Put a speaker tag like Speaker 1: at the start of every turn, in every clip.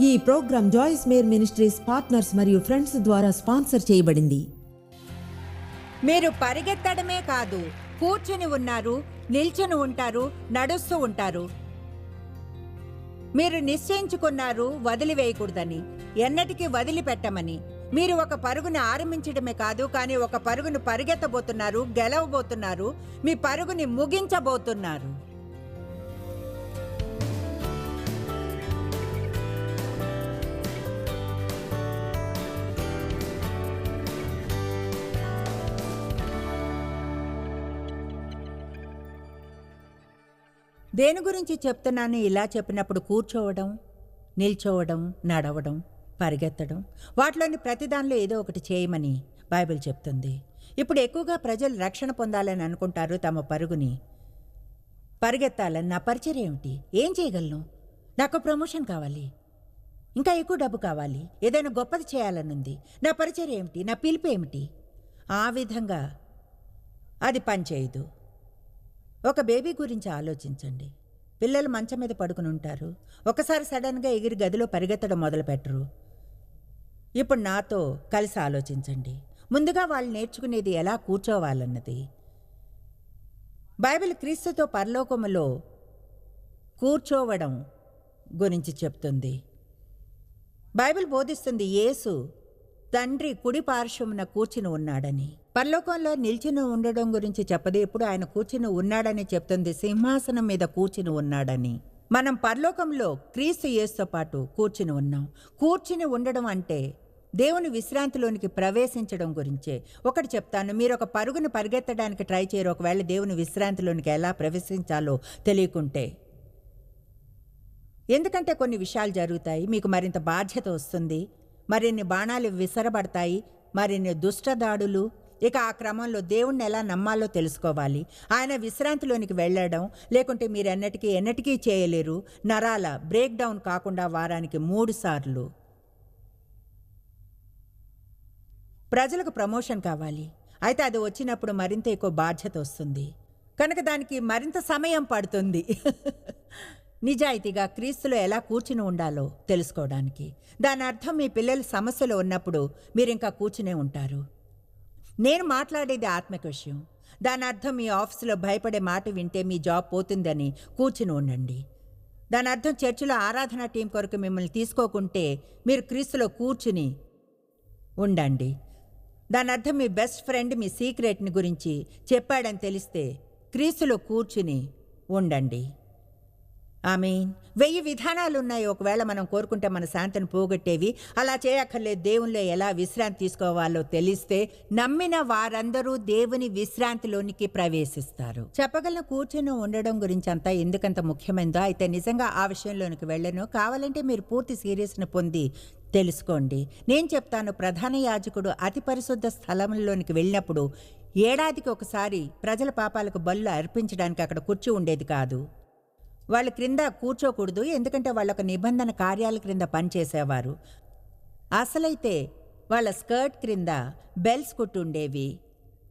Speaker 1: ఈ programme Joyce Meyer ministries partners మరియు friends ద్వారా స్పాన్సర్ చేయబడింది.
Speaker 2: మీరు పరిగెత్తడమే కాదు కూర్చుని ఉన్నారు నిల్చుని ఉంటారు నడుస్తూ ఉంటారు. మీరు నిశ్చయించుకున్నారు వదిలివేయకూడదని ఎన్నటికీ వదిలిపెట్టమని. మీరు ఒక పరుగుని ఆరంభించడమే కాదు కానీ ఒక పరుగును పరిగెత్తబోతున్నారు గెలవబోతున్నారు మీ పరుగుని ముగించబోతున్నారు. దేని గురించి చెప్తున్నాను? ఇలా చెప్పినప్పుడు కూర్చోవడం నిల్చోవడం నడవడం పరిగెత్తడం. వాటిలోని ప్రతిదానిలో ఏదో ఒకటి చేయమని బైబిల్ చెప్తుంది. ఇప్పుడు ఎక్కువగా ప్రజలు రక్షణ పొందాలని అనుకుంటారు తమ పరుగుని. పరిగెత్తాలని నా పరిచయం ఏమిటి? ఏం చేయగలను? నాకు ప్రమోషన్ కావాలి. ఇంకా ఎక్కువ డబ్బు కావాలి. ఏదైనా గొప్పది చేయాలనుంది. నా పరిచయం ఏమిటి? నా పిలుపు ఏమిటి? ఆ విధంగా అది పనిచేయదు. ఒక బేబీ గురించి ఆలోచించండి. పిల్లలు మంచం మీద పడుకుని ఉంటారు. ఒకసారి సడన్గా ఎగిరి గదిలో పరిగెత్తడం మొదలుపెట్టరు. ఇప్పుడు నాతో కలిసి ఆలోచించండి. ముందుగా వాళ్ళు నేర్చుకునేది ఎలా కూర్చోవాలన్నది. బైబిల్ క్రీస్తుతో పరలోకములో కూర్చోవడం గురించి చెప్తుంది. బైబిల్ బోధిస్తుంది యేసు తండ్రి కుడి పార్శ్వమున కూర్చుని ఉన్నాడని. పరలోకంలో నిల్చుని ఉండడం గురించి చెప్పదు. ఎప్పుడు ఆయన కూర్చుని ఉన్నాడని చెప్తుంది. సింహాసనం మీద కూర్చుని ఉన్నాడని. మనం పరలోకంలో క్రీస్తు యేసుతో పాటు కూర్చుని ఉన్నాం. కూర్చుని ఉండడం అంటే దేవుని విశ్రాంతిలోనికి ప్రవేశించడం గురించే. ఒకటి చెప్తాను. మీరు ఒక పరుగును పరిగెత్తడానికి ట్రై చేయరు. ఒకవేళ దేవుని విశ్రాంతిలోనికి ఎలా ప్రవేశించాలో తెలియకుంటే. ఎందుకంటే కొన్ని విషయాలు జరుగుతాయి. మీకు మరింత బాధ్యత వస్తుంది. మరిన్ని బాణాలు విసరబడతాయి మరిన్ని దుష్టదాడులు. ఇక ఆ క్రమంలో దేవుణ్ణి ఎలా నమ్మాలో తెలుసుకోవాలి. ఆయన విశ్రాంతిలోనికి వెళ్ళడం లేకుంటే మీరు ఎన్నటికీ ఎన్నటికీ చేయలేరు. నరాల బ్రేక్ డౌన్ కాకుండా వారానికి మూడు సార్లు. ప్రజలకు ప్రమోషన్ కావాలి. అయితే అది వచ్చినప్పుడు మరింత ఎక్కువ బాధ్యత వస్తుంది. కనుక దానికి మరింత సమయం పడుతుంది. నిజాయితీగా క్రీస్తులో ఎలా కూర్చుని ఉండాలో తెలుసుకోవడానికి. దాని అర్థం మీ పిల్లలు సమస్యలు ఉన్నప్పుడు మీరు ఇంకా కూర్చునే ఉంటారు. నేను మాట్లాడేది ఆత్మిక విషయం. దాని అర్థం మీ ఆఫీసులో భయపడే మాట వింటే మీ జాబ్ పోతుందని కూర్చుని ఉండండి. దాని అర్థం చర్చిలో ఆరాధన టీం కొరకు మిమ్మల్ని తీసుకోకుంటే మీరు క్రీస్తులో కూర్చుని ఉండండి. దాని అర్థం మీ బెస్ట్ ఫ్రెండ్ మీ సీక్రెట్ని గురించి చెప్పాడని తెలిస్తే క్రీస్తులో కూర్చుని ఉండండి. ఆమెన్. మీన్ వెయ్యి విధానాలు ఉన్నాయి ఒకవేళ మనం కోరుకుంటే మన శాంతిని పోగొట్టేవి. అలా చేయక్కర్లేదు దేవునిలో ఎలా విశ్రాంతి తీసుకోవాలో తెలిస్తే నమ్మిన వారందరూ దేవుని విశ్రాంతిలోనికి ప్రవేశిస్తారు. చెప్పగలను కూర్చొని ఉండడం గురించి అంతా ఎందుకంత ముఖ్యమైందో? అయితే నిజంగా ఆ విషయంలోనికి వెళ్ళను. కావాలంటే మీరు పూర్తి సీరియస్ని పొంది తెలుసుకోండి. నేను చెప్తాను ప్రధాన యాజకుడు అతి పరిశుద్ధ స్థలంలోనికి వెళ్ళినప్పుడు ఏడాదికి ఒకసారి ప్రజల పాపాలకు బళ్ళు అర్పించడానికి అక్కడ కూర్చో ఉండేది కాదు. వాళ్ళ క్రింద కూర్చోకూడదు ఎందుకంటే వాళ్ళొక నిబంధన కార్యాల క్రింద పనిచేసేవారు. అసలైతే వాళ్ళ స్కర్ట్ క్రింద బెల్స్ కుట్టు ఉండేవి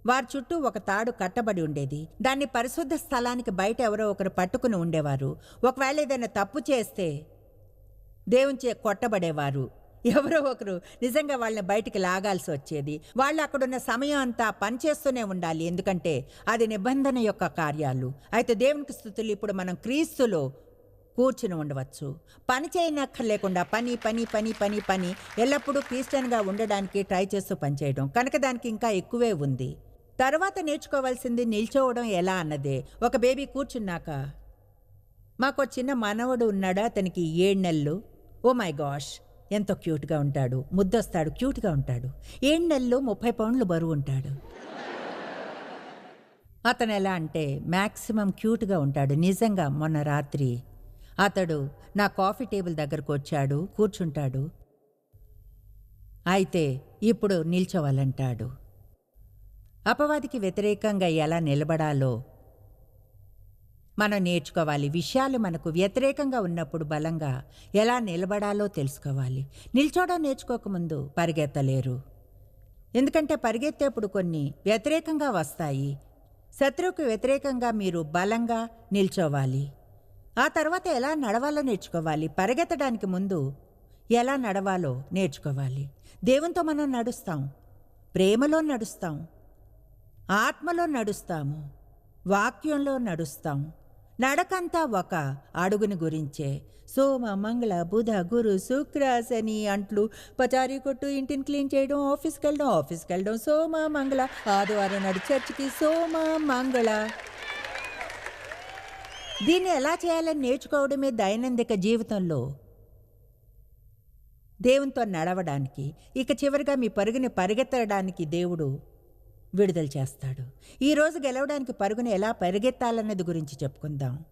Speaker 2: వారి చుట్టూ ఒక తాడు కట్టబడి ఉండేది. దాన్ని పరిశుద్ధ స్థలానికి బయట ఎవరో ఒకరు పట్టుకుని ఉండేవారు. ఒకవేళ ఏదైనా తప్పు చేస్తే దేవుని చే కొట్టబడేవారు. ఎవరో ఒకరు నిజంగా వాళ్ళని బయటికి లాగాల్సి వచ్చేది. వాళ్ళు అక్కడున్న సమయం అంతా పనిచేస్తూనే ఉండాలి. ఎందుకంటే అది నిబంధన యొక్క కార్యాలు. అయితే దేవునికి స్థుతులు ఇప్పుడు మనం క్రీస్తులో కూర్చుని ఉండవచ్చు. పని చేయనక్కర్లేకుండా పని పని పని పని పని ఎల్లప్పుడూ క్రిస్టియన్గా ఉండడానికి ట్రై చేస్తూ పనిచేయడం. కనుక దానికి ఇంకా ఎక్కువే ఉంది. తర్వాత నేర్చుకోవాల్సింది నిల్చోవడం ఎలా అన్నదే. ఒక బేబీ కూర్చున్నాక మాకు చిన్న మనవడు ఉన్నాడు. అతనికి ఏడు నెలలు. Oh my gosh. ఎంతో క్యూట్గా ఉంటాడు. ముద్దొస్తాడు క్యూట్గా ఉంటాడు. ఏడు నెలలో ముప్పై పౌండ్లు బరువు ఉంటాడు. అతను ఎలా అంటే మ్యాక్సిమం క్యూట్గా ఉంటాడు. నిజంగా మొన్న రాత్రి అతడు నా కాఫీ టేబుల్ దగ్గరకు వచ్చాడు కూర్చుంటాడు. అయితే ఇప్పుడు నిల్చోవాలంటాడు. అపవాదికి వ్యతిరేకంగా ఎలా నిలబడాలో మనం నేర్చుకోవాలి. విషయాలు మనకు వ్యతిరేకంగా ఉన్నప్పుడు బలంగా ఎలా నిలబడాలో తెలుసుకోవాలి. నిల్చోడం నేర్చుకోకముందు పరిగెత్తలేరు. ఎందుకంటే పరిగెత్తేప్పుడు కొన్ని వ్యతిరేకంగా వస్తాయి. శత్రువుకు వ్యతిరేకంగా మీరు బలంగా నిల్చోవాలి. ఆ తర్వాత ఎలా నడవాలో నేర్చుకోవాలి. పరిగెత్తడానికి ముందు ఎలా నడవాలో నేర్చుకోవాలి. దేవునితో మనం నడుస్తాం. ప్రేమలో నడుస్తాం. ఆత్మలో నడుస్తాము. వాక్యంలో నడుస్తాం. నడకంతా ఒక అడుగుని గురించే. సోమ మంగళ బుధ గురు శుక్ర శని అంట్లు పచారీ కొట్టు ఇంటిని క్లీన్ చేయడం ఆఫీస్కి వెళ్ళడం ఆఫీస్కి వెళ్ళడం. సోమ మంగళ ఆదివారం నాడు చర్చికి సోమ మంగళ. దీన్ని ఎలా చేయాలని నేర్చుకోవడమే దైనందిక జీవితంలో. దేవునితో నడవడానికి ఇక చివరిగా మీ పరుగుని పరిగెత్తడానికి దేవుడు విడుదల చేస్తాడు. ఈరోజు గెలవడానికి పరుగుని ఎలా పరిగెత్తాలన్నది గురించి చెప్పుకుందాం.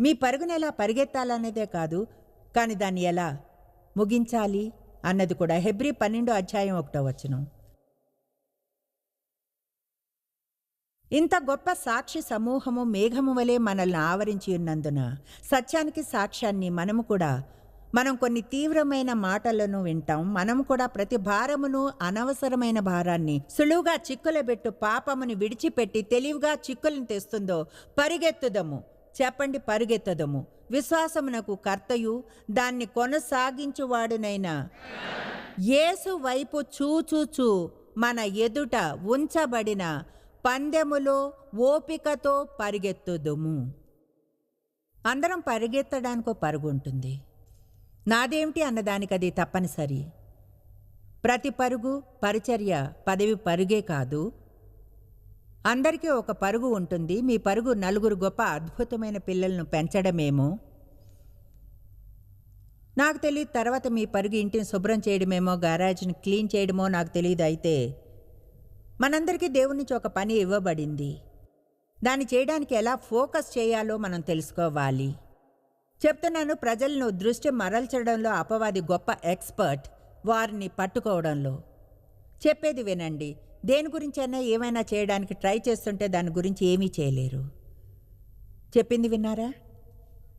Speaker 2: మీ పరుగుని ఎలా పరిగెత్తాలన్నదే కాదు కానీ దాన్ని ఎలా ముగించాలి అన్నది కూడా హెబ్రి పన్నెండో అధ్యాయం ఒకటో వచనం. ఇంత గొప్ప సాక్షి సమూహము మేఘము వలె మనల్ని ఆవరించి ఉన్నందున సత్యానికి సాక్ష్యాన్ని మనము కూడా మనం కొన్ని తీవ్రమైన మాటలను వింటాం. మనం కూడా ప్రతి భారమును అనవసరమైన భారాన్ని సులువుగా చిక్కులబెట్టు పాపముని విడిచిపెట్టి తెలివిగా చిక్కులను తెస్తుందో పరిగెత్తుదము. చెప్పండి పరిగెత్తదము. విశ్వాసమునకు కర్తయు దాన్ని కొనసాగించువాడునైన యేసు వైపు చూచూచూ మన ఎదుట ఉంచబడిన పందెములో ఓపికతో పరిగెత్తుదుము. అందరం పరిగెత్తడానికో పరుగు ఉంటుంది. నాదేమిటి అన్నదానికి అది తప్పనిసరి? ప్రతి పరుగు పరిచర్య పదవి పరుగే కాదు. అందరికీ ఒక పరుగు ఉంటుంది. మీ పరుగు నలుగురు గొప్ప అద్భుతమైన పిల్లలను పెంచడమేమో? నాకు తెలియదు తర్వాత మీ పరుగు ఇంటిని శుభ్రం చేయడమేమో గారాజ్ని క్లీన్ చేయడమో నాకు తెలియదు అయితే మనందరికీ దేవుడి నుంచి ఒక పని ఇవ్వబడింది. దాన్ని చేయడానికి ఎలా ఫోకస్ చేయాలో మనం తెలుసుకోవాలి. చెప్తున్నాను ప్రజలను దృష్టి మరల్చడంలో అపవాది గొప్ప ఎక్స్పర్ట్ వారిని పట్టుకోవడంలో. చెప్పేది వినండి దేని గురించైనా ఏమైనా చేయడానికి ట్రై చేస్తుంటే దాని గురించి ఏమీ చేయలేరు. చెప్పింది విన్నారా?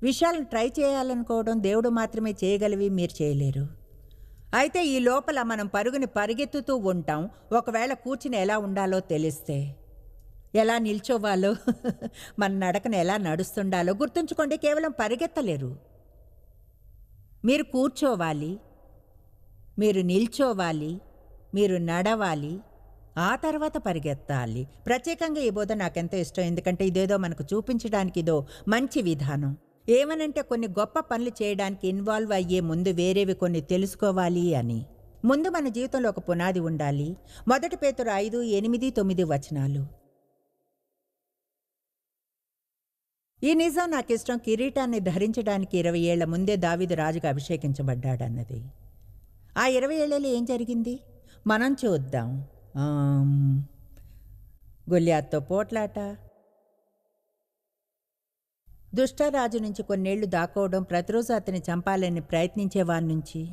Speaker 2: విషయాలను ట్రై చేయాలనుకోవడం దేవుడు మాత్రమే చేయగలివి మీరు చేయలేరు. అయితే ఈ లోపల మనం పరుగుని పరిగెత్తుతూ ఉంటాం ఒకవేళ కూర్చుని ఎలా ఉండాలో తెలిస్తే. ఎలా నిల్చోవాలో మన నడకను ఎలా నడుస్తుండాలో గుర్తుంచుకోండి కేవలం పరిగెత్తలేరు. మీరు కూర్చోవాలి మీరు నిల్చోవాలి మీరు నడవాలి ఆ తర్వాత పరిగెత్తాలి. ప్రత్యేకంగా ఈ బోధ నాకెంతో ఇష్టం ఎందుకంటే ఇదేదో మనకు చూపించడానికి ఇదో మంచి విధానం. ఏమనంటే కొన్ని గొప్ప పనులు చేయడానికి ఇన్వాల్వ్ అయ్యే ముందు వేరేవి కొన్ని తెలుసుకోవాలి అని. ముందు మన జీవితంలో ఒక పునాది ఉండాలి. మొదటి పేతురు ఐదు ఎనిమిది తొమ్మిది వచనాలు. ఈ నిజం నాకు ఇష్టం కిరీటాన్ని ధరించడానికి ఇరవై ఏళ్ళ ముందే దావీదు రాజుగా అభిషేకించబడ్డాడన్నది. ఆ ఇరవై ఏళ్ళలో ఏం జరిగింది? మనం చూద్దాం. ఆమ్, గొల్యాత్తో పోట్లాట. దుష్టరాజు నుంచి కొన్నేళ్ళు దాక్కోవడం ప్రతిరోజు అతని చంపాలని ప్రయత్నించే వారి నుంచి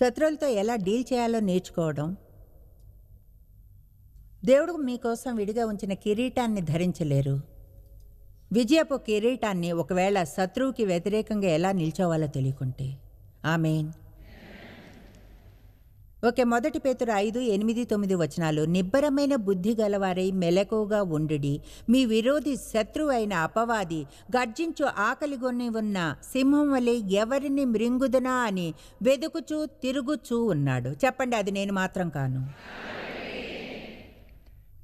Speaker 2: శత్రువులతో ఎలా డీల్ చేయాలో నేర్చుకోవడం. దేవుడు మీకోసం విడిగా ఉంచిన కిరీటాన్ని ధరించలేరు. విజయపు కిరీటాన్ని ఒకవేళ శత్రువుకి వ్యతిరేకంగా ఎలా నిల్చోవాలో తెలియకుంటే. ఆమెన్. ఓకే మొదటి పేతురు ఐదు ఎనిమిది తొమ్మిది వచనాలు. నిబ్బరమైన బుద్ధి గలవారై మెలకువగా ఉండుడి. మీ విరోధి శత్రువు అయిన అపవాది గర్జించు ఆకలిగొని ఉన్న సింహం వలె ఎవరిని మృంగుదునా అని వెదుకుచూ తిరుగుచూ ఉన్నాడు. చెప్పండి అది నేను మాత్రం కాను.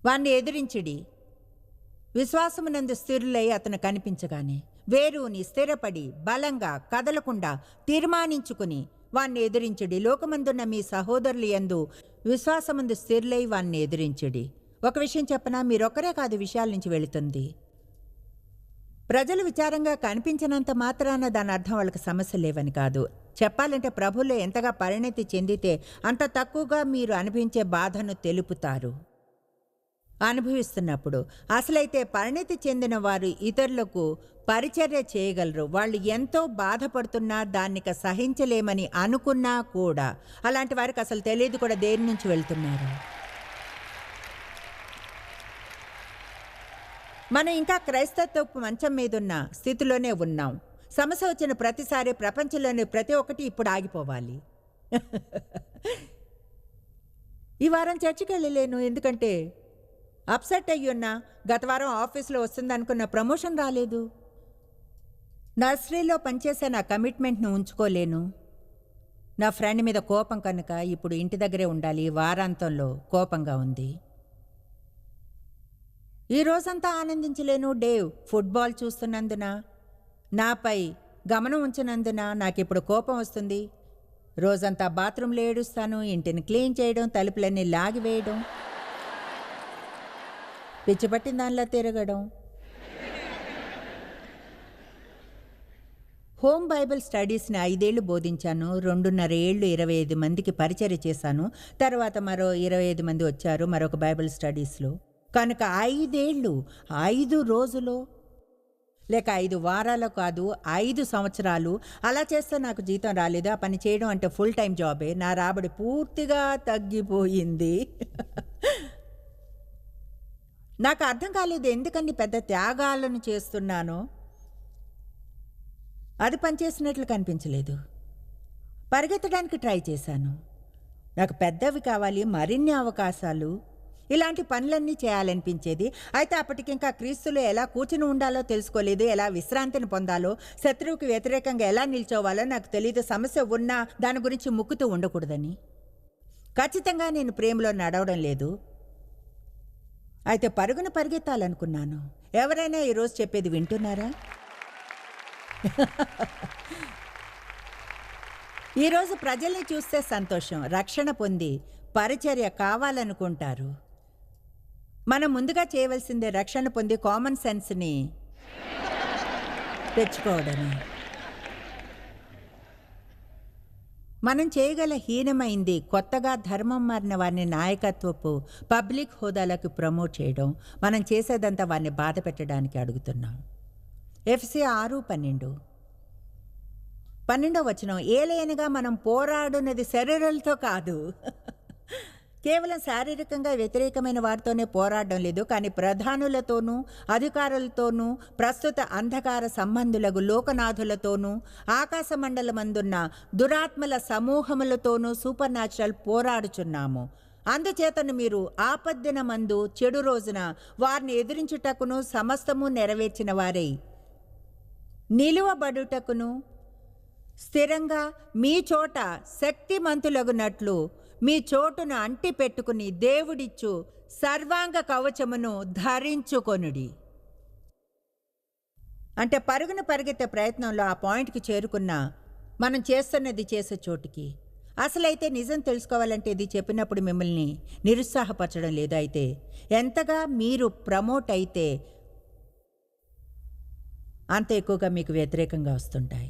Speaker 2: వాణ్ణి ఎదిరించిడి. విశ్వాసమునందు స్థిరులై అతను కనిపించగానే వేరుని స్థిరపడి బలంగా కదలకుండా తీర్మానించుకుని వాణ్ణి ఎదిరించుడి. లోకమందున్న మీ సహోదరులు యందు విశ్వాసమందు స్థిరులై వాణ్ణి ఎదిరించుడి. ఒక విషయం చెప్పనా? మీరొక్కరే కాదు విషయాల నుంచి వెళుతుంది. ప్రజలు విచారంగా కనిపించినంత మాత్రాన దాని అర్థం వాళ్ళకి సమస్య లేవని కాదు. చెప్పాలంటే ప్రభులో ఎంతగా పరిణతి చెందితే అంత తక్కువగా మీరు అనిపించే బాధను తెలుపుతారు. అనుభవిస్తున్నప్పుడు అసలైతే పరిణతి చెందిన వారు ఇతరులకు పరిచర్య చేయగలరు. వాళ్ళు ఎంతో బాధపడుతున్నా దాన్నిక సహించలేమని అనుకున్నా కూడా అలాంటి వారికి అసలు తెలియదు కూడా దేని నుంచి వెళ్తున్నారు. మనం ఇంకా క్రైస్తత్వపు మంచం మీదున్న స్థితిలోనే ఉన్నాం. సమస్య వచ్చిన ప్రతిసారి ప్రపంచంలోని ప్రతి ఒక్కటి ఇప్పుడు ఆగిపోవాలి. ఈ వారం చర్చికి వెళ్ళలేను ఎందుకంటే అప్సెట్ అయ్యున్నా గత వారం ఆఫీస్లో వస్తుందనుకున్న ప్రమోషన్ రాలేదు. నర్సరీలో పనిచేసే నా కమిట్మెంట్ను ఉంచుకోలేను. నా ఫ్రెండ్ మీద కోపం కనుక ఇప్పుడు ఇంటి దగ్గరే ఉండాలి. వారాంతంలో కోపంగా ఉంది. ఈ రోజంతా ఆనందించలేను. డేవ్ ఫుట్బాల్ చూస్తున్నందున నాపై గమనం ఉంచినందున నాకిప్పుడు కోపం వస్తుంది. రోజంతా బాత్రూంలో ఏడుస్తాను. ఇంటిని క్లీన్ చేయడం తలుపులన్నీ లాగివేయడం పిచ్చి దానిలా తిరగడం. హోమ్ బైబిల్ స్టడీస్ని ఐదేళ్ళు బోధించాను రెండున్నర ఏళ్ళు ఇరవై ఐదు మందికి పరిచర్య చేశాను తర్వాత మరో ఇరవై ఐదు మంది వచ్చారు మరొక బైబిల్ స్టడీస్లో. కనుక ఐదేళ్ళు ఐదు రోజులు లేక ఐదు వారాలు కాదు ఐదు సంవత్సరాలు అలా చేస్తే నాకు జీతం రాలేదు ఆ పని చేయడం అంటే ఫుల్ టైం జాబే నా రాబడి పూర్తిగా తగ్గిపోయింది. నాకు అర్థం కాలేదు ఎందుకని పెద్ద త్యాగాలను చేస్తున్నానో. అది పనిచేసినట్లు కనిపించలేదు. పరిగెత్తడానికి ట్రై చేశాను. నాకు పెద్దవి కావాలి మరిన్ని అవకాశాలు. ఇలాంటి పనులన్నీ చేయాలనిపించేది. అయితే అప్పటికింకా క్రీస్తులు క్రీస్తులో ఎలా కూర్చుని ఉండాలో తెలుసుకోలేదు ఎలా విశ్రాంతిని పొందాలో శత్రువుకి వ్యతిరేకంగా ఎలా నిల్చోవాలో నాకు తెలియదు సమస్య ఉన్నా దాని గురించి ముక్కుతూ ఉండకూడదని. ఖచ్చితంగా నేను ప్రేమలో నడవడం లేదు. అయితే పరుగున పరిగెత్తాలనుకున్నాను. ఎవరైనా ఈరోజు చెప్పేది వింటున్నారా? ఈరోజు ప్రజల్ని చూస్తే సంతోషం రక్షణ పొంది పరిచర్య కావాలనుకుంటారు. మనం ముందుగా చేయవలసిందే రక్షణ పొంది కామన్ సెన్స్ని తెచ్చుకోవడమే. మనం చేయగల హీనమైంది కొత్తగా ధర్మం మారిన వారిని నాయకత్వపు పబ్లిక్ హోదాలకు ప్రమోట్ చేయడం మనం చేసేదంతా వారిని బాధ పెట్టడానికి అడుగుతున్నాం. ఎఫ్సి ఆరు పన్నెండు. పన్నెండో వచనం ఏలేనిగా మనం పోరాడున్నది శరీరాలతో కాదు. కేవలం శారీరకంగా వ్యతిరేకమైన వారితోనే పోరాడడం లేదు కానీ ప్రధానులతోనూ అధికారులతోనూ ప్రస్తుత అంధకార సంబంధులకు లోకనాథులతోనూ ఆకాశ మండలమందున్న దురాత్మల సమూహములతోనూ సూపర్ న్యాచురల్ పోరాడుచున్నాము. అందుచేతను మీరు ఆపద్దిన మందు చెడు రోజున వారిని ఎదిరించుటకును సమస్తము నెరవేర్చిన వారై. నిలువబడుటకును స్థిరంగా మీ చోట శక్తిమంతులగునట్లు మీ చోటును అంటి పెట్టుకుని దేవుడిచ్చు సర్వాంగ కవచమును ధరించుకొనుడి. అంటే పరుగున పరిగెత్తే ప్రయత్నంలో ఆ పాయింట్కి చేరుకున్న మనం చేస్తున్నది చేసే చోటుకి. అసలైతే నిజం తెలుసుకోవాలంటే ఇది చెప్పినప్పుడు మిమ్మల్ని నిరుత్సాహపరచడం లేదు. అయితే ఎంతగా మీరు ప్రమోట్ అయితే అంత ఎక్కువగా మీకు వ్యతిరేకంగా వస్తుంటాయి.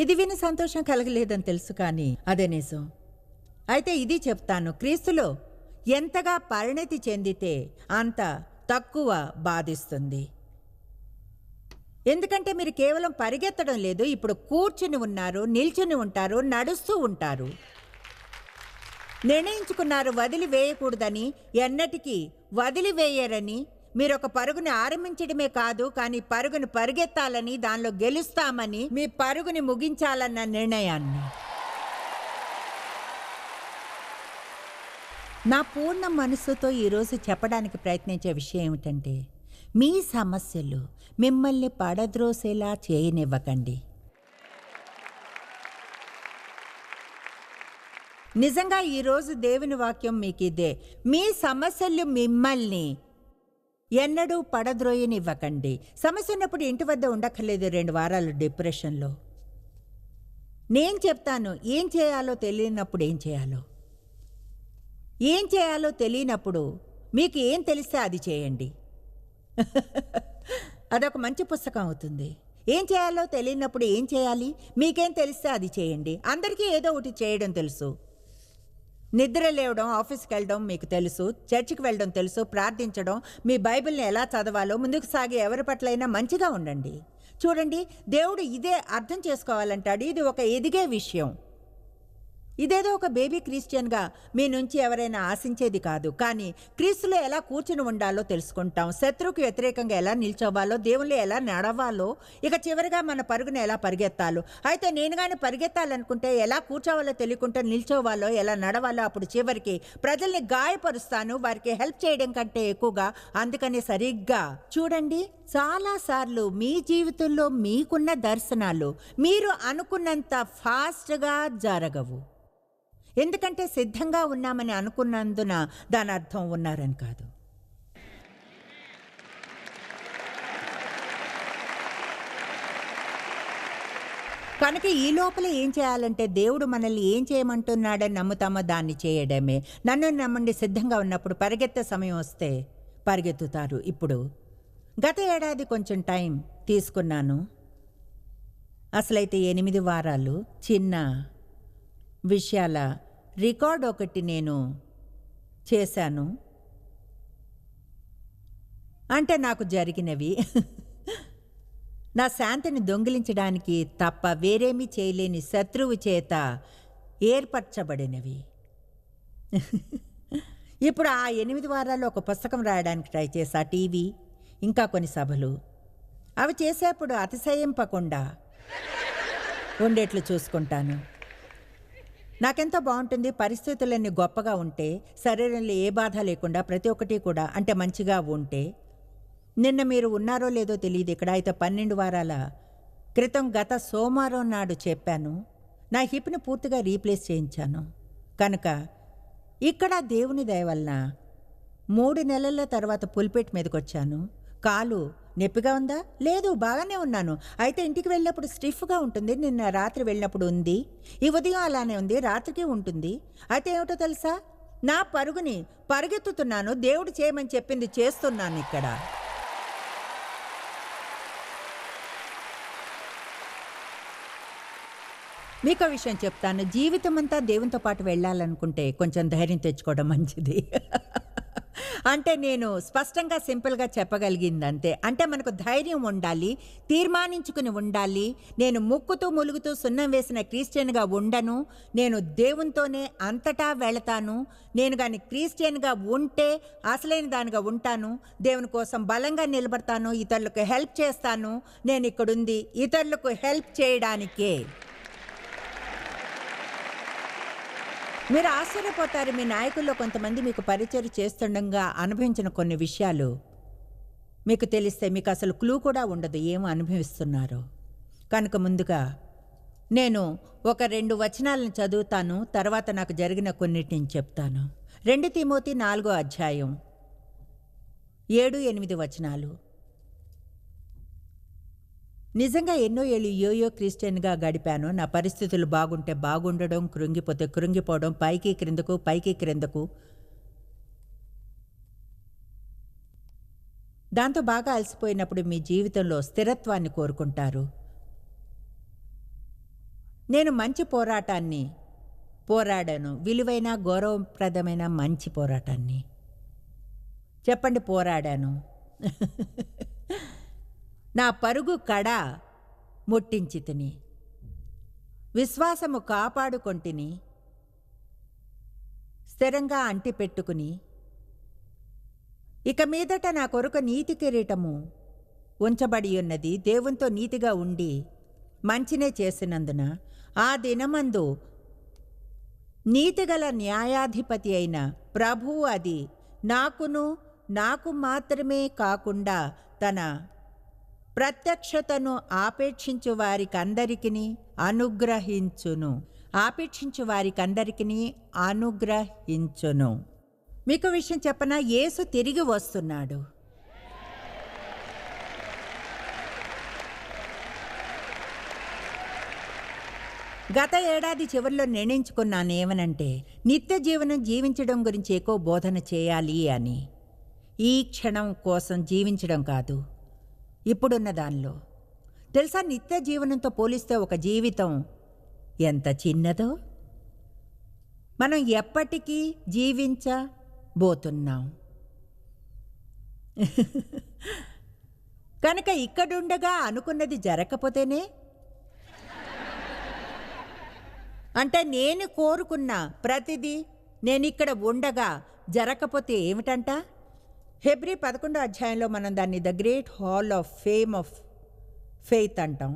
Speaker 2: ఇది విని సంతోషం కలగలేదని తెలుసు కానీ అదే నిజం. అయితే ఇది చెప్తాను క్రీస్తులో ఎంతగా పరిణతి చెందితే అంత తక్కువ బాధిస్తుంది. ఎందుకంటే మీరు కేవలం పరిగెత్తడం లేదు ఇప్పుడు కూర్చుని ఉన్నారు నిల్చుని ఉంటారు నడుస్తూ ఉంటారు. నిర్ణయించుకున్నారు వదిలివేయకూడదని ఎన్నటికీ వదిలివేయరని మీరు ఒక పరుగుని ఆరంభించడమే కాదు కానీ పరుగును పరిగెత్తాలని దానిలో గెలుస్తామని మీ పరుగుని ముగించాలన్న నిర్ణయాన్ని. నా పూర్ణ మనస్సుతో ఈరోజు చెప్పడానికి ప్రయత్నించే విషయం ఏమిటంటే మీ సమస్యలు మిమ్మల్ని పడద్రోసేలా చేయనివ్వకండి. నిజంగా ఈరోజు దేవుని వాక్యం మీకు ఇదే మీ సమస్యలు మిమ్మల్ని ఎన్నడూ పడద్రోయనివ్వకండి. సమస్య ఉన్నప్పుడు ఇంటి వద్ద ఉండక్కర్లేదు రెండు వారాలు డిప్రెషన్లో. నేను చెప్తాను ఏం చేయాలో తెలియనప్పుడు ఏం చేయాలో. ఏం చేయాలో తెలియనప్పుడు మీకు ఏం తెలిస్తే అది చేయండి. అదొక మంచి పుస్తకం అవుతుంది. ఏం చేయాలో తెలియనప్పుడు ఏం చేయాలి? మీకేం తెలిస్తే అది చేయండి. అందరికీ ఏదో ఒకటి చేయడం తెలుసు. నిద్ర లేవడం ఆఫీస్కి వెళ్ళడం మీకు తెలుసు చర్చికి వెళ్ళడం తెలుసు ప్రార్థించడం మీ బైబిల్ని ఎలా చదవాలో ముందుకు సాగి ఎవరి పట్లైనా మంచిగా ఉండండి. చూడండి దేవుడు ఇదే అర్థం చేసుకోవాలంటాడు. ఇది ఒక ఎదిగే విషయం. ఇదేదో ఒక బేబీ క్రిస్టియన్గా మీ నుంచి ఎవరైనా ఆశించేది కాదు. కానీ క్రీస్తులో ఎలా కూర్చుని ఉండాలో తెలుసుకుంటాం. శత్రువుకి వ్యతిరేకంగా ఎలా నిల్చోవాలో దేవుళ్ళు ఎలా నడవాలో ఇక చివరిగా మన పరుగును ఎలా పరిగెత్తాలో. అయితే నేను కానీ పరిగెత్తాలనుకుంటే ఎలా కూర్చోవాలో తెలియకుండా నిల్చోవాలో ఎలా నడవాలో అప్పుడు చివరికి ప్రజల్ని గాయపరుస్తాను. వారికి హెల్ప్ చేయడం కంటే ఎక్కువగా. అందుకని సరిగ్గా చూడండి చాలాసార్లు మీ జీవితంలో మీకున్న దర్శనాలు మీరు అనుకున్నంత ఫాస్ట్గా జరగవు. ఎందుకంటే సిద్ధంగా ఉన్నామని అనుకున్నందున దాని అర్థం ఉన్నారని కాదు. కనుక ఈ లోపల ఏం చేయాలంటే దేవుడు మనల్ని ఏం చేయమంటున్నాడని నమ్ముతామో దాన్ని చేయడమే. నన్ను నమ్మండి సిద్ధంగా ఉన్నప్పుడు పరిగెత్తే సమయం వస్తే పరిగెత్తుతారు. ఇప్పుడు గత ఏడాది కొంచెం టైం తీసుకున్నాను. అసలైతే ఎనిమిది వారాలు చిన్న విషయాల రికార్డ్ ఒకటి నేను చేశాను. అంటే నాకు జరిగినవి. నా శాంతిని దొంగిలించడానికి తప్ప వేరేమీ చేయలేని శత్రువు చేత ఏర్పరచబడినవి. ఇప్పుడు ఆ ఎనిమిది వారాల్లో ఒక పుస్తకం రాయడానికి ట్రై చేశా టీవీ ఇంకా కొన్ని సభలు. అవి చేసేప్పుడు అతిశయింపకుండా ఉండేట్లు చూసుకుంటాను. నాకెంతో బాగుంటుంది? పరిస్థితులన్నీ గొప్పగా ఉంటే శరీరంలో ఏ బాధ లేకుండా ప్రతి ఒక్కటి కూడా అంటే మంచిగా ఉంటే? నిన్న మీరు ఉన్నారో లేదో తెలియదు ఇక్కడ. అయితే పన్నెండు వారాల క్రితం గత సోమవారం నాడు చెప్పాను. నా హిప్ని పూర్తిగా రీప్లేస్ చేయించాను. కనుక ఇక్కడ దేవుని దయ వలన మూడు నెలల తర్వాత పుల్పెట్ మీదకి వచ్చాను కాలు నొప్పిగా ఉందా? లేదు బాగానే ఉన్నాను. అయితే ఇంటికి వెళ్ళినప్పుడు స్టిఫ్గా ఉంటుంది. నిన్న రాత్రి వెళ్ళినప్పుడు ఉంది. ఈ ఉదయం అలానే ఉంది. రాత్రికి ఉంటుంది. అయితే ఏమిటో తెలుసా? నా పరుగుని పరుగెత్తుతున్నాను. దేవుడు చేయమని చెప్పింది చేస్తున్నాను ఇక్కడ. మీకు విషయం చెప్తాను. జీవితం అంతా దేవునితో పాటు వెళ్ళాలనుకుంటే కొంచెం ధైర్యం తెచ్చుకోవడం మంచిది. అంటే నేను స్పష్టంగా సింపుల్గా చెప్పగలిగింది అంతే అంటే మనకు ధైర్యం ఉండాలి తీర్మానించుకుని ఉండాలి. నేను ముక్కుతూ ములుగుతూ సున్నం వేసిన క్రిస్టియన్గా ఉండను. నేను దేవునితోనే అంతటా వెళతాను. నేను కానీ క్రిస్టియన్గా ఉంటే అసలైన దానిగా ఉంటాను. దేవుని కోసం బలంగా నిలబడతాను. ఇతరులకు హెల్ప్ చేస్తాను. నేను ఇక్కడుంది ఇతరులకు హెల్ప్ చేయడానికే. మీరు ఆశ్చర్యపోతారు మీ నాయకుల్లో కొంతమంది మీకు పరిచయం చేస్తుండగా అనుభవించిన కొన్ని విషయాలు. మీకు తెలిస్తే మీకు అసలు క్లూ కూడా ఉండదు ఏమో అనుభవిస్తున్నారో. కనుక ముందుగా నేను ఒక రెండు వచనాలను చదువుతాను తర్వాత నాకు జరిగిన కొన్నిటిని చెప్తాను. రెండు తిమోతి నాలుగో అధ్యాయం. ఏడు ఎనిమిది వచనాలు. నిజంగా ఎన్నో ఏళ్ళు యోయో క్రిస్టియన్గా గడిపాను. నా పరిస్థితులు బాగుంటే బాగుండడం కృంగిపోతే కృంగిపోవడం పైకి క్రిందకు పైకి క్రిందకు. దాంతో బాగా అలసిపోయినప్పుడు మీ జీవితంలో స్థిరత్వాన్ని కోరుకుంటారు. నేను మంచి పోరాటాన్ని పోరాడాను. విలువైన గౌరవప్రదమైన మంచి పోరాటాన్ని. చెప్పండి పోరాడాను. నా పరుగు కడ ముట్టించి తిని విశ్వాసము కాపాడుకొంటిని. స్థిరంగా అంటిపెట్టుకుని. ఇక మీదట నా కొరకు నీతి కిరీటము ఉంచబడి ఉన్నది దేవునితో నీతిగా ఉండి మంచినే చేసినందున ఆ దినమందు నీతిగల న్యాయాధిపతి అయిన ప్రభువు అది నాకును నాకు మాత్రమే కాకుండా తన ప్రత్యక్షతను ఆపేక్షించు వారికందరికిని అనుగ్రహించును. ఆపేక్షించు వారికందరికిని అనుగ్రహించును. మీకు విషయం చెప్పనా? యేసు తిరిగి వస్తున్నాడు. గత ఏడాది చివరిలో నిర్ణయించుకున్నాను ఏమనంటే నిత్య జీవనం జీవించడం గురించి ఎక్కువ బోధన చేయాలి అని. ఈ క్షణం కోసం జీవించడం కాదు. ఇప్పుడున్న దానిలో. తెలుసా నిత్య జీవనంతో పోలిస్తే ఒక జీవితం ఎంత చిన్నదో? మనం ఎప్పటికీ జీవించబోతున్నాం. కనుక ఇక్కడుండగా అనుకున్నది జరగకపోతేనే? అంటే నేను కోరుకున్న ప్రతిదీ నేను ఇక్కడ ఉండగా జరగకపోతే ఏమిటంట? హెబ్రి పదకొండో అధ్యాయంలో మనం దాన్ని the great hall of fame of faith అంటాం.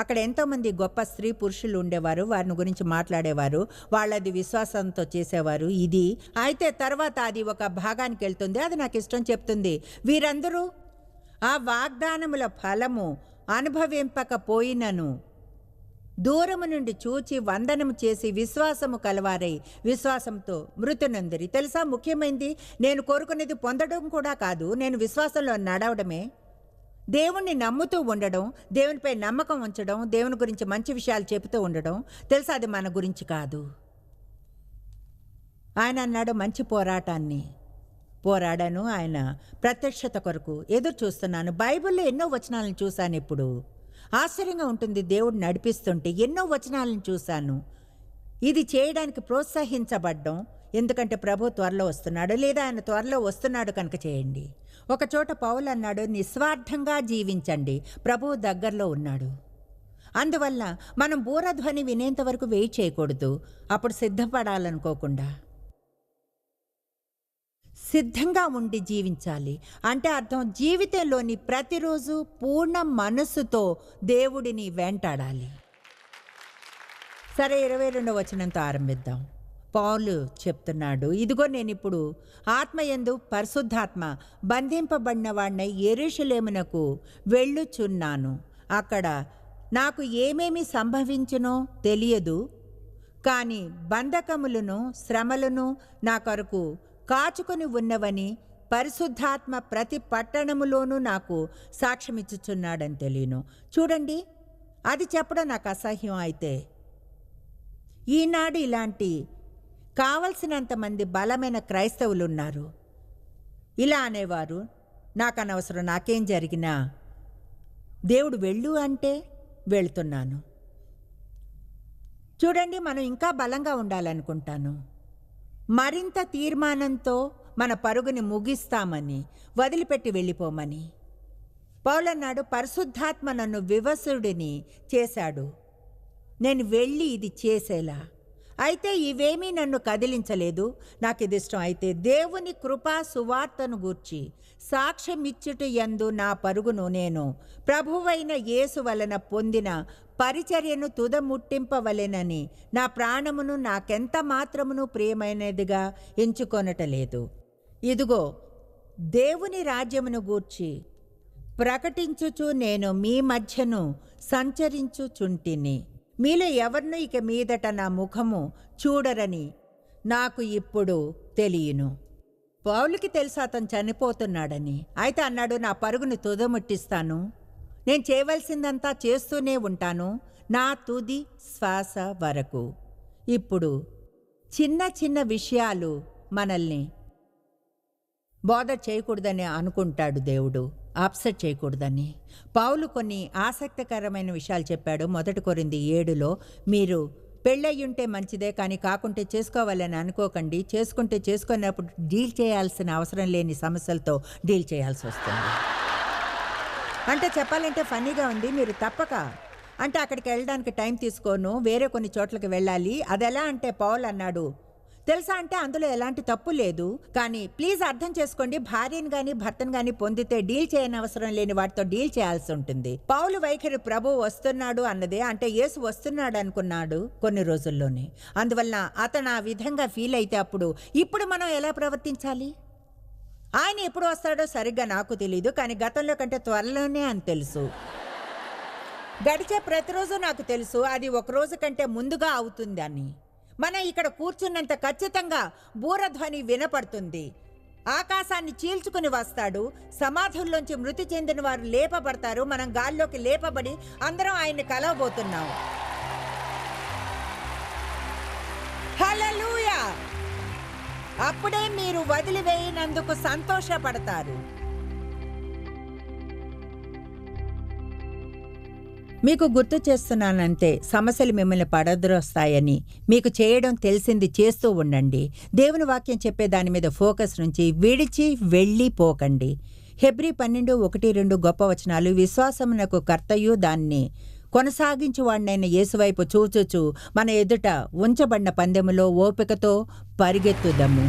Speaker 2: అక్కడ ఎంతోమంది గొప్ప స్త్రీ పురుషులు ఉండేవారు వారిని గురించి మాట్లాడేవారు వాళ్ళది విశ్వాసంతో చేసేవారు. ఇది అయితే తర్వాత అది ఒక భాగానికి వెళ్తుంది అది నాకు ఇష్టం చెప్తుంది. వీరందరూ ఆ వాగ్దానముల ఫలము అనుభవింపకపోయినను. దూరము నుండి చూచి వందనము చేసి విశ్వాసము కలవారై విశ్వాసంతో మృతునందిరి. తెలుసా ముఖ్యమైనది నేను కోరుకునేది పొందడం కూడా కాదు. నేను విశ్వాసంలో నడవడమే. దేవుణ్ణి నమ్ముతూ ఉండడం దేవునిపై నమ్మకం ఉంచడం దేవుని గురించి మంచి విషయాలు చెబుతూ ఉండడం తెలుసా? అది మన గురించి కాదు. ఆయన అన్నాడు మంచి పోరాటాన్ని. పోరాడాను ఆయన ప్రత్యక్షత కొరకు. ఎదురు చూస్తున్నాను. బైబిల్లో ఎన్నో వచనాలను చూశాను ఇప్పుడు. ఆశ్చర్యంగా ఉంటుంది. దేవుడు నడిపిస్తుంటే ఎన్నో వచనాలను చూశాను. ఇది చేయడానికి ప్రోత్సహించబడ్డం. ఎందుకంటే ప్రభు త్వరలో వస్తున్నాడు. లేదా ఆయన త్వరలో వస్తున్నాడు కనుక చేయండి. ఒక చోట పౌలు అన్నాడు నిస్వార్థంగా జీవించండి. ప్రభువు దగ్గరలో ఉన్నాడు. అందువల్ల మనం బూరధ్వని వినేంత వరకు వెయిట్ చేయకూడదు. అప్పుడు సిద్ధపడాలనుకోకుండా. సిద్ధంగా ఉండి జీవించాలి. అంటే అర్థం జీవితంలోని ప్రతిరోజు పూర్ణ మనస్సుతో దేవుడిని వెంటాడాలి. సరే ఇరవై రెండవ వచనంతో ఆరంభిద్దాం. పౌలు చెప్తున్నాడు ఇదిగో నేను ఇప్పుడు ఆత్మయందు పరిశుద్ధాత్మ బంధింపబడిన వాడిన ఎరుషులేమునకు వెళ్ళుచున్నాను. అక్కడ నాకు ఏమేమి సంభవించునో తెలియదు. కానీ బంధకములను శ్రమలను నా కొరకు కాచుకొని ఉన్నవని పరిశుద్ధాత్మ ప్రతి పట్టణములోనూ నాకు సాక్ష్యమిచ్చుచున్నాడని తెలియను. చూడండి అది చెప్పడం నాకు అసహ్యం అయితే. ఈనాడు ఇలాంటి కావలసినంత మంది బలమైన క్రైస్తవులు ఉన్నారు ఇలా అనేవారు నాకు అనవసరం నాకేం జరిగినా దేవుడు వెళ్ళు అంటే వెళ్తున్నాను. చూడండి మనం ఇంకా బలంగా ఉండాలనుకుంటాను. మరింత తీర్మానంతో మన పరుగుని ముగిస్తామని వదిలిపెట్టి వెళ్ళిపోమని. పౌలన్నాడు పరిశుద్ధాత్మ నన్ను వివసుడిని చేశాడు. నేను వెళ్ళి ఇది చేసేలా. అయితే ఇవేమీ నన్ను కదిలించలేదు. నాకు ఇది ఇష్టం అయితే దేవుని కృపా సువార్తను గూర్చి సాక్ష్యమిచ్చుట యందు నా పరుగును నేను ప్రభువైన యేసు వలన పొందిన పరిచర్యను తుదముట్టింపవలెనని నా ప్రాణమును నాకెంత మాత్రమును ప్రియమైనదిగా ఎంచుకొనటలేదు. ఇదిగో దేవుని రాజ్యమును గూర్చి ప్రకటించుచు నేను మీ మధ్యను సంచరించుచుంటిని. మీలో ఎవరినూ ఇక మీదట నా ముఖము చూడరని నాకు ఇప్పుడు తెలియను. పౌలుకి తెలుసు అతను చనిపోతున్నాడని. అయితే అన్నాడు నా పరుగుని తుదముట్టిస్తాను. నేను చేయవలసిందంతా చేస్తూనే ఉంటాను. నా తుది శ్వాస వరకు. ఇప్పుడు చిన్న చిన్న విషయాలు మనల్ని బోధ చేయకూడదని అనుకుంటాడు దేవుడు. అప్సెట్ చేయకూడదని. పౌలు కొన్ని ఆసక్తికరమైన విషయాలు చెప్పాడు. మొదటి కొరింది ఏడులో మీరు పెళ్ళయ్యుంటే మంచిదే కానీ కాకుంటే చేసుకోవాలని అనుకోకండి. చేసుకుంటే చేసుకున్నప్పుడు డీల్ చేయాల్సిన అవసరం లేని సమస్యలతో డీల్ చేయాల్సి వస్తుంది. అంటే చెప్పాలంటే ఫన్నీగా ఉంది. మీరు తప్పక అంటే అక్కడికి వెళ్ళడానికి టైం తీసుకోను. వేరే కొన్ని చోట్లకి వెళ్ళాలి. అది ఎలా అంటే పౌల్ అన్నాడు తెలుసా అంటే అందులో ఎలాంటి తప్పు లేదు. కానీ ప్లీజ్ అర్థం చేసుకోండి భార్యను గాని భర్తను గాని పొందితే డీల్ చేయని అవసరం లేని వాటితో డీల్ చేయాల్సి ఉంటుంది. పౌలు వైఖరి ప్రభు వస్తున్నాడు అన్నదే అంటే యేసు వస్తున్నాడు అనుకున్నాడు కొన్ని రోజుల్లోనే. అందువలన అతను ఆ విధంగా ఫీల్ అయితే అప్పుడు ఇప్పుడు మనం ఎలా ప్రవర్తించాలి? ఆయన ఎప్పుడు వస్తాడో సరిగ్గా నాకు తెలియదు కానీ గతంలో కంటే త్వరలోనే అని తెలుసు. గడిచే ప్రతిరోజు నాకు తెలుసు అది ఒక రోజు కంటే ముందుగా అవుతుందని. మనం ఇక్కడ కూర్చున్నంత ఖచ్చితంగా బూరధ్వని వినపడుతుంది. ఆకాశాన్ని చీల్చుకుని వస్తాడు. సమాధుల్లోంచి మృతి చెందిన వారు లేపబడతారు. మనం గాల్లోకి లేపబడి అందరం ఆయన్ని కలవబోతున్నాం. హల్లెలూయా! అప్పుడే మీరు వదిలివేయనందుకు సంతోషపడతారు. మీకు గుర్తు చేస్తున్నానంతే సమస్యలు మిమ్మల్ని పడద్రోస్తాయని. మీకు చేయడం తెలిసింది చేస్తూ ఉండండి. దేవుని వాక్యం చెప్పే దాని మీద ఫోకస్ నుంచి విడిచి వెళ్ళి పోకండి. హెబ్రి పన్నెండు ఒకటి రెండు గొప్ప వచనాలు విశ్వాసమునకు కర్తయు దాన్ని. కొనసాగించువాడినైన యేసువైపు చూచుచు మన ఎదుట ఉంచబడిన పందెములో ఓపికతో పరిగెత్తుదము.